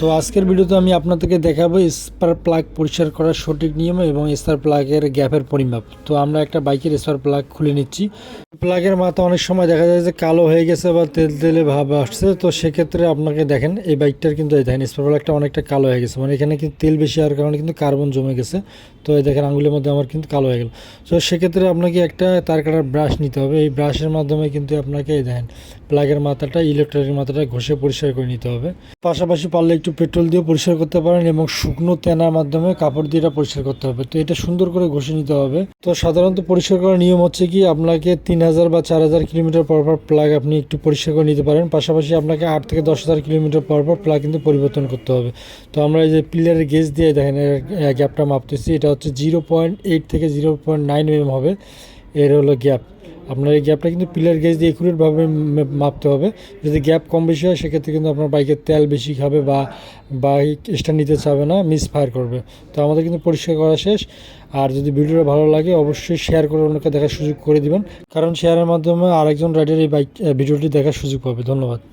তো আজকের ভিডিওতে আমি আপনাদেরকে দেখাবো স্পার প্লাগ পরিষ্কার করার সঠিক নিয়ম এবং স্পার প্লাগের গ্যাপের পরিমাপ। তো আমরা একটা বাইকের স্পার প্লাগ খুলে নিচ্ছি। প্লাগের মাথা অনেক সময় দেখা যায় যে কালো হয়ে গেছে বা তেল তেলে ভাব আসছে, তো সেক্ষেত্রে আপনাকে দেখেন এই বাইকটার কিন্তু এই দেখেন স্পার প্লাগটা অনেকটা কালো হয়ে গেছে। মানে এখানে কিন্তু তেল বেশি হওয়ার কারণে কিন্তু কার্বন জমে গেছে। তো এই দেখেন আঙুলের মধ্যে আমার কিন্তু কালো হয়ে গেল। তো সেক্ষেত্রে আপনাকে একটা তার কাটার ব্রাশ নিতে হবে। এই ব্রাশের মাধ্যমে কিন্তু আপনাকে এই দেখেন প্লাগের মাথাটা ইলেকট্রিকের মাথাটা ঘষে পরিষ্কার করে নিতে হবে। পাশাপাশি পারলে একটু পেট্রোল দিয়ে পরিষ্কার করতে পারেন এবং শুকনো তেনার মাধ্যমে কাপড় দিয়ে এটা পরিষ্কার করতে হবে। তো এটা সুন্দর করে ঘষে নিতে হবে। তো সাধারণত পরিষ্কার করার নিয়ম হচ্ছে কি, আপনাকে তিন হাজার বা চার হাজার কিলোমিটার পর পর প্লাগ আপনি একটু পরিষ্কার করে নিতে পারেন। পাশাপাশি আপনাকে আট থেকে দশ হাজার কিলোমিটার পর পর প্লাগ কিন্তু পরিবর্তন করতে হবে। তো আমরা এই যে পিলারের গেজ দিয়ে দেখেন গ্যাপটা মাপতেছি। এটা হচ্ছে জিরো পয়েন্ট এইট থেকে জিরো পয়েন্ট নাইন এম হবে। এর হলো গ্যাপ আপনার এই গ্যাপটা কিন্তু পিলার গেজ দিয়ে একুরেটভাবে মাপতে হবে। যদি গ্যাপ কম বেশি হয়, সেক্ষেত্রে কিন্তু আপনার বাইকের তেল বেশি খাবে বা বাইক স্টার নিতে চাবে না মিস ফায়ার করবে। তো আমাদের কিন্তু পরিষ্কার করা শেষ। আর যদি ভিডিওটা ভালো লাগে, অবশ্যই শেয়ার করে অন্যকে দেখার সুযোগ করে দিবেন। কারণ শেয়ারের মাধ্যমে আরেকজন রাইডার এই বাইক ভিডিওটি দেখার সুযোগ পাবে। ধন্যবাদ।